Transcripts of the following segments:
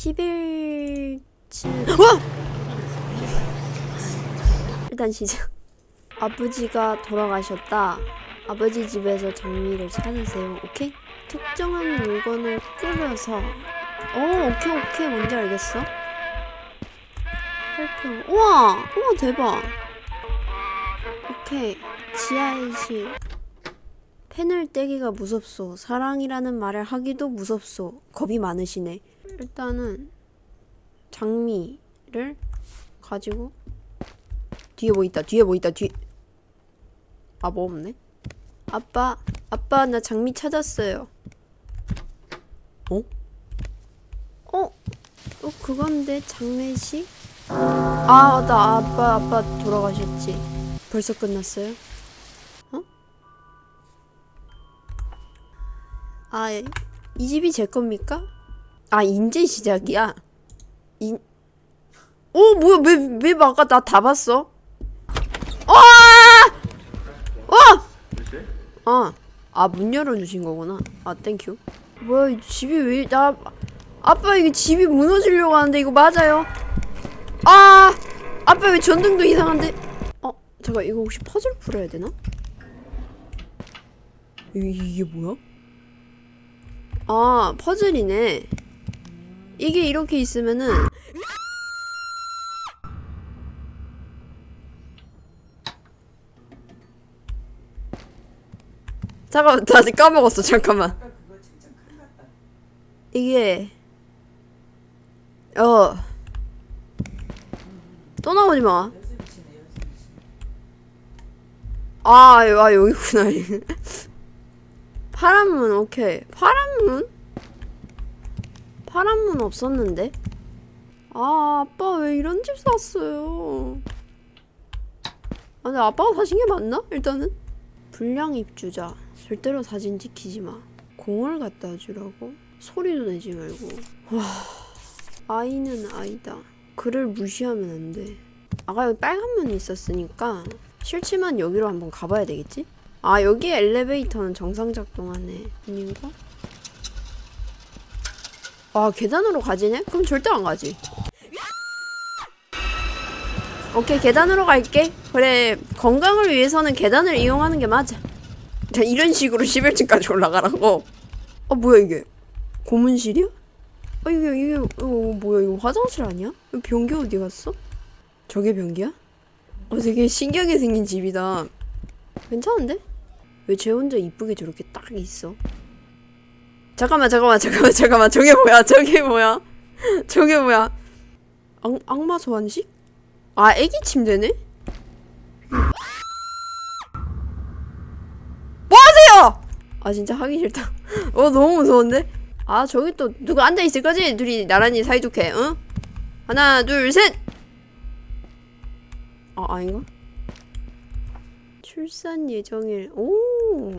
11층 와! 일단 시작 아버지가 돌아가셨다. 아버지 집에서 장미를 찾으세요. 오케이? 특정한 물건을 끓여서. 오 오케이 오케이. 뭔지 알겠어? 살펴 우와! 우와 대박. 오케이. 지하의식. 펜을 떼기가 무섭소. 사랑이라는 말을 하기도 무섭소. 겁이 많으시네 일단은 장미를 가지고 뒤에 뭐 있다 뒤에 뭐 있다 뒤 아 뭐 없네 아빠 아빠 나 장미 찾았어요 어? 어? 어 그건데 장례식? 아나 아빠 아빠 돌아가셨지 벌써 끝났어요? 어? 아, 이 집이 제 겁니까? 아, 인제 시작이야? 인, 오, 뭐야, 왜, 왜 아까 나다 봤어? 와! 와! 아, 아, 문 열어주신 거구나. 아, 땡큐. 뭐야, 이 집이 왜, 나, 아빠, 이게 집이 무너지려고 하는데, 이거 맞아요? 아! 아빠, 왜 전등도 이상한데? 어, 잠깐, 이거 혹시 퍼즐 풀어야 되나? 이게, 이게 뭐야? 아, 퍼즐이네. 이게 이렇게 있으면은 잠깐만, 나 아직 까먹었어. 잠깐만. 이게 어. 또 나오지 마. 아, 아 여기구나. 파란 문 오케이. 파란 문? 파란 문 없었는데? 아, 아빠 왜 이런 집 샀어요? 아, 근데 아빠가 사신 게 맞나? 일단은 불량 입주자. 절대로 사진 찍히지 마. 공을 갖다 주라고? 소리도 내지 말고. 와, 아이는 아이다. 그를 무시하면 안 돼. 아까 여기 빨간 문이 있었으니까 싫지만 여기로 한번 가봐야 되겠지? 아 여기 엘리베이터는 정상 작동하네 아닌가? 아 계단으로 가지네? 그럼 절대 안 가지 오케이 계단으로 갈게 그래 건강을 위해서는 계단을 이용하는 게 맞아 자 이런 식으로 11층까지 올라가라고 아 뭐야 이게 고문실이야? 아 이게 이게 어, 뭐야 이거 화장실 아니야? 변기 어디 갔어? 저게 변기야? 어 되게 신기하게 생긴 집이다 괜찮은데? 왜 쟤 혼자 이쁘게 저렇게 딱 있어? 잠깐만 잠깐만 잠깐만 잠깐만 저게 뭐야 저게 뭐야 저게 뭐야 악, 악마 소환식? 아 애기 침대네? 뭐하세요! 아 진짜 하기 싫다 어 너무 무서운데? 아 저기 또 누구 앉아있을 거지? 둘이 나란히 사이좋게 응? 하나 둘셋 아 아닌가? 출산 예정일 오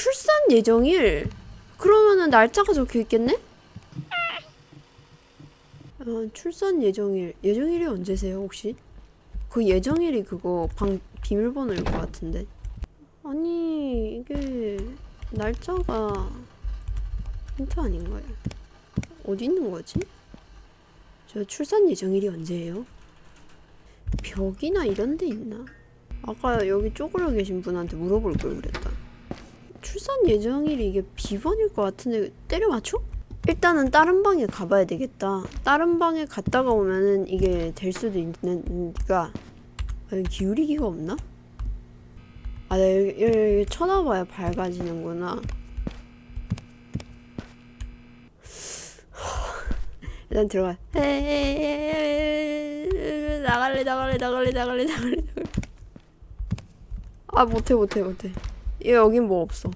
출산 예정일 그러면은 날짜가 적혀 있겠네? 아, 출산 예정일 예정일이 언제세요 혹시? 그 예정일이 그거 방 비밀번호일 것 같은데 아니 이게 날짜가 힌트 아닌가요? 어디 있는 거지? 저 출산 예정일이 언제예요? 벽이나 이런 데 있나? 아까 여기 쪼그려 계신 분한테 물어볼 걸 그랬다. 출산 예정일이 이게 비번일 것 같은데 때려 맞춰? 일단은 다른 방에 가봐야 되겠다. 다른 방에 갔다가 오면은 이게 될 수도 있는가? 아, 여기 기울이기가 없나? 아, 나 여기, 여기, 여기 쳐다봐야 밝아지는구나. 일단 들어가. 나갈래 나갈래 나갈래 나갈래 나갈래. 아 못해 못해 못해. 얘 여긴 뭐 없어.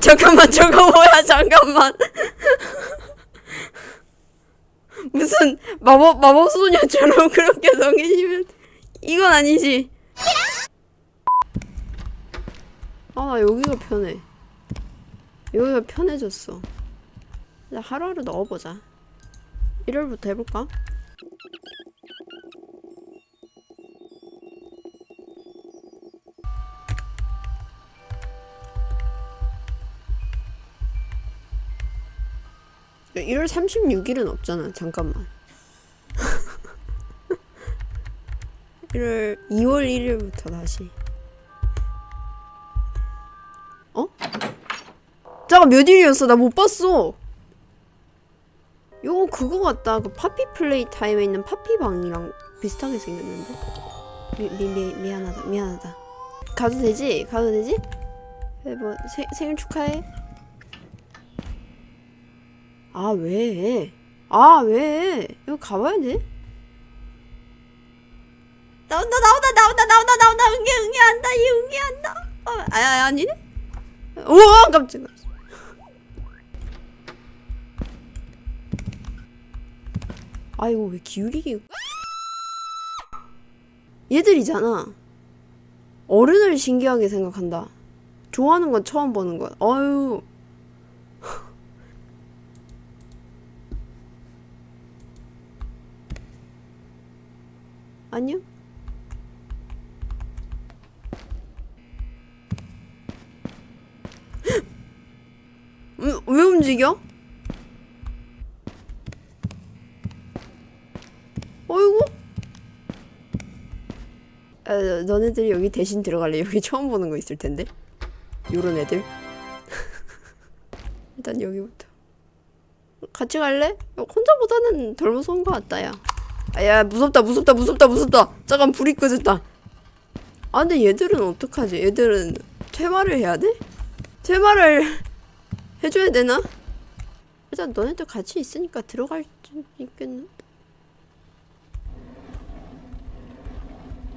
잠깐만 저거 뭐야 잠깐만. 무슨 마법 마법 소녀처럼 그렇게 서 계시면 이건 아니지. 아, 나 여기가 편해. 여기가 편해졌어. 자, 하루하루 넣어보자. 1월부터 해볼까? 1월 36일은 없잖아. 잠깐만. 1월 2월 1일부터 다시. 어? 잠깐 몇 일이었어? 나 못 봤어. 요거 그거 같다. 그 파피 플레이 타임에 있는 파피 방이랑 비슷하게 생겼는데. 미, 미, 미, 미안하다. 미안하다. 가도 되지? 가도 되지? 네, 뭐 생, 생일 축하해. 아 왜? 아 왜? 이거 가봐야 돼? 나온다 나온다 나온다 나온다 나온다 응애 응애 한다 이 응애 한다. 어, 아, 아 아니네? 우와 깜짝이야. 아이고 왜 기울이기? 얘들이잖아. 어른을 신기하게 생각한다. 좋아하는 건 처음 보는 거야. 아유. 아니요. 왜, 왜 움직여? 어이구. 아, 너네들이 여기 대신 들어갈래? 여기 처음 보는 거 있을 텐데. 요런 애들. 일단 여기부터. 같이 갈래? 혼자보다는 덜 무서운 것 같다, 야. 아, 야, 무섭다, 무섭다, 무섭다, 무섭다. 잠깐, 불이 꺼졌다. 아, 근데 얘들은 어떡하지? 얘들은 퇴마를 해야 돼? 퇴마를 해줘야 되나? 일단 너네들 같이 있으니까 들어갈 수 있겠네.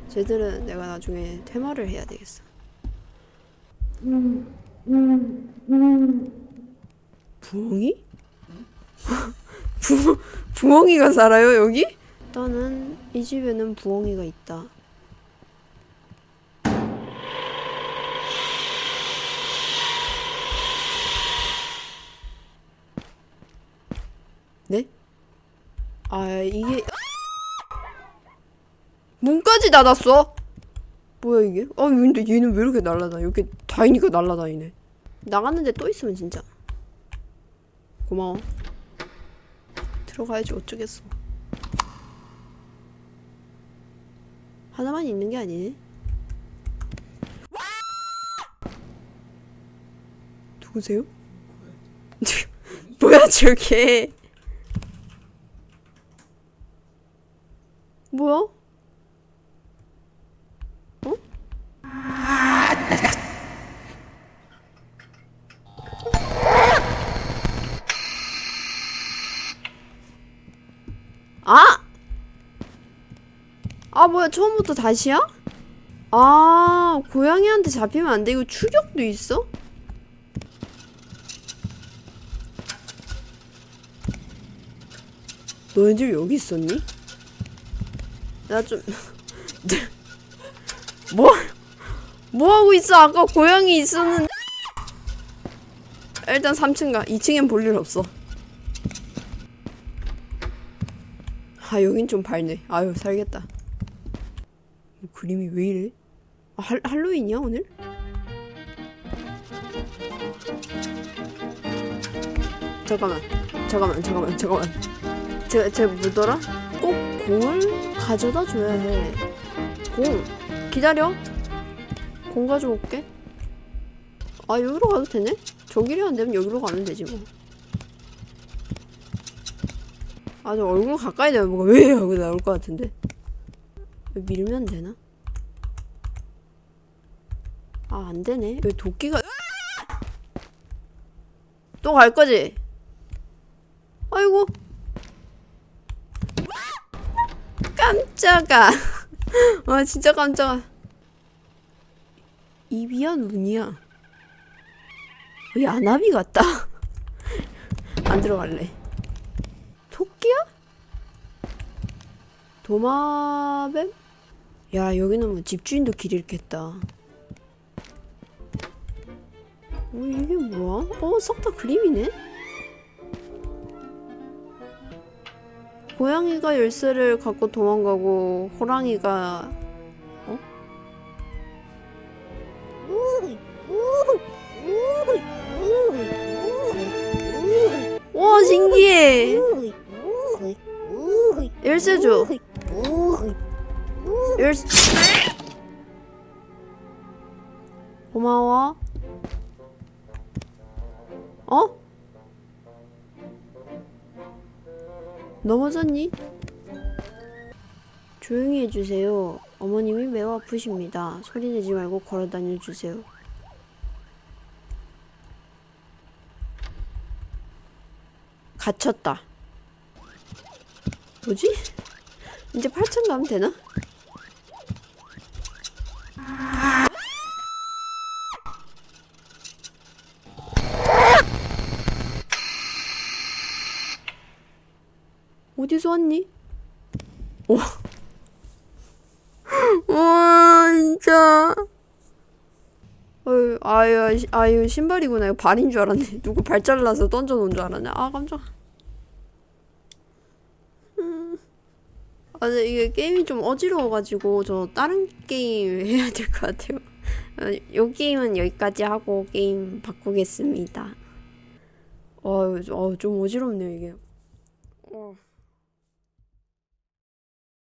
쟤들은 내가 나중에 퇴마를 해야 되겠어. 부엉이? 부, 부엉이가 살아요, 여기? 일단은 이 집에는 부엉이가 있다. 네? 아, 이게 문까지 닫았어? 뭐야 이게? 아 근데 얘는 왜 이렇게 날라다녀? 이렇게 다이니까 날라다니네. 나갔는데 또 있으면 진짜 고마워. 들어가야지 어쩌겠어. 하나만 있는 게 아니네. 누구세요? 뭐야 저게? 뭐야? 어? 아! 아 뭐야 처음부터 다시야? 아 고양이한테 잡히면 안 돼. 이거 추격도 있어? 너희들 여기 있었니? 나 좀... 뭐? 뭐 하고 있어? 아까 고양이 있었는데 일단 3층 가 2층엔 볼 일 없어 아 여긴 좀 밝네 아유 살겠다 이 그림이 왜 이래? 아, 할, 할로윈이야 오늘? 잠깐만 잠깐만 잠깐만 잠깐만 제, 제 뭐더라? 꼭 공을 가져다 줘야 해. 공. 기다려. 공 가져올게. 아, 여기로 가도 되네? 저기로 안 되면 여기로 가면 되지, 뭐. 아, 저 얼굴 가까이 대면 뭐가 왜 하고 나올 것 같은데. 밀면 되나? 아, 안 되네. 여기 도끼가. 또 갈 거지? 아이고. 깜짝아. 아 진짜 깜짝아. 입이야 눈이야. 아나비 같다. 안 들어갈래. 토끼야? 도마뱀? 야 여기는 뭐 집주인도 길 잃겠다. 어 이게 뭐야? 어싹 다 그림이네? 고양이가 열쇠를 갖고 도망가고 호랑이가 어? 와 신기해 열쇠 줘. 열쇠. 고마워. 넘어졌니? 조용히 해주세요. 어머님이 매우 아프십니다. 소리 내지 말고 걸어 다녀 주세요. 갇혔다. 뭐지? 이제 8천 가면 되나? 어디서 왔니? 와. 와, 진짜. 어휴, 아유, 시- 아유, 신발이구나. 이거 발인 줄 알았네. 누구 발 잘라서 던져놓은 줄 알았네. 아, 깜짝. 음. 아, 근데 이게 게임이 좀 어지러워가지고, 저 다른 게임 해야 될 것 같아요. 어, 요 게임은 여기까지 하고 게임 바꾸겠습니다. 어휴, 어, 좀 어지럽네요, 이게. 어.